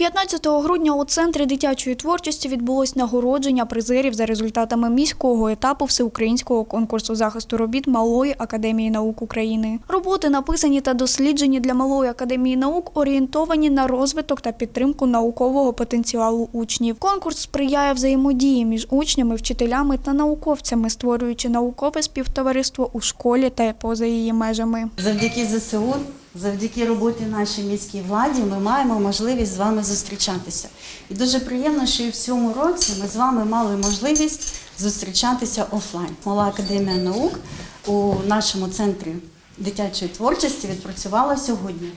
15 грудня у центрі дитячої творчості відбулось нагородження призерів за результатами міського етапу всеукраїнського конкурсу захисту робіт Малої академії наук України. Роботи написані та досліджені для Малої академії наук, орієнтовані на розвиток та підтримку наукового потенціалу учнів. Конкурс сприяє взаємодії між учнями, вчителями та науковцями, створюючи наукове співтовариство у школі та поза її межами. Завдяки ЗСУ, завдяки роботі нашій міській владі, ми маємо можливість з вами зустрічатися. І дуже приємно, що і в цьому році ми з вами мали можливість зустрічатися офлайн. Мала академія наук у нашому центрі дитячої творчості відпрацювала сьогодні.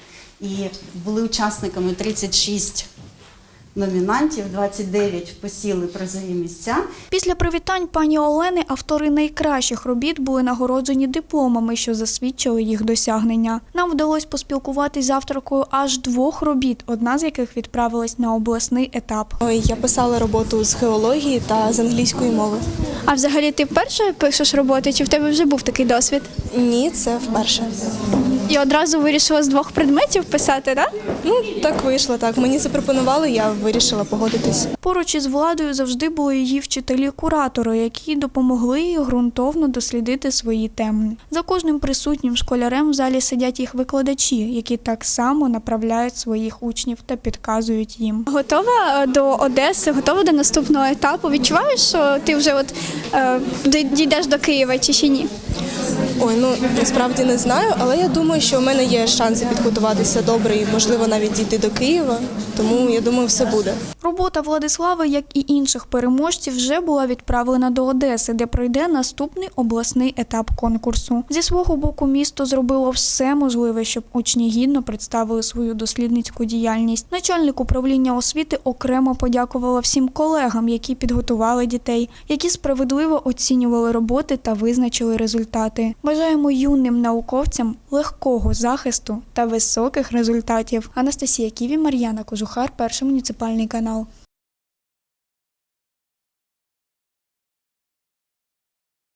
І були учасниками 36 номінантів, 29 посіли призові місця. Після привітань пані Олени автори найкращих робіт були нагороджені дипломами, що засвідчили їх досягнення. Нам вдалося поспілкуватись з авторкою аж двох робіт, одна з яких відправилась на обласний етап. Ой, Я писала роботу з геології та з англійської мови. А взагалі ти вперше пишеш роботи, чи в тебе вже був такий досвід? Ні, це вперше. І одразу вирішила з двох предметів писати, так? Ну так вийшло. Так мені запропонували, я вирішила погодитись. Поруч із владою завжди були її вчителі-куратори, які допомогли їй ґрунтовно дослідити свої теми. За кожним присутнім школярем в залі сидять їх викладачі, які так само направляють своїх учнів та підказують їм. Готова до Одеси, готова до наступного етапу. Відчуваєш, що ти вже от е, дійдеш до Києва чи ще ні? Ой, ну насправді не знаю, але я думаю, що в мене є шанси підготуватися добре і можливо навіть дійти до Києва. Тому я думаю, все буде. Робота Владислави, як і інших переможців, вже була відправлена до Одеси, де пройде наступний обласний етап конкурсу. Зі свого боку, місто зробило все можливе, щоб учні гідно представили свою дослідницьку діяльність. Начальник управління освіти окремо подякувала всім колегам, які підготували дітей, які справедливо оцінювали роботи та визначили результати. Бажаємо юним науковцям легкого захисту та високих результатів. Анастасія Ківі, Мар'яна Кожухар, перший муніципальний канал.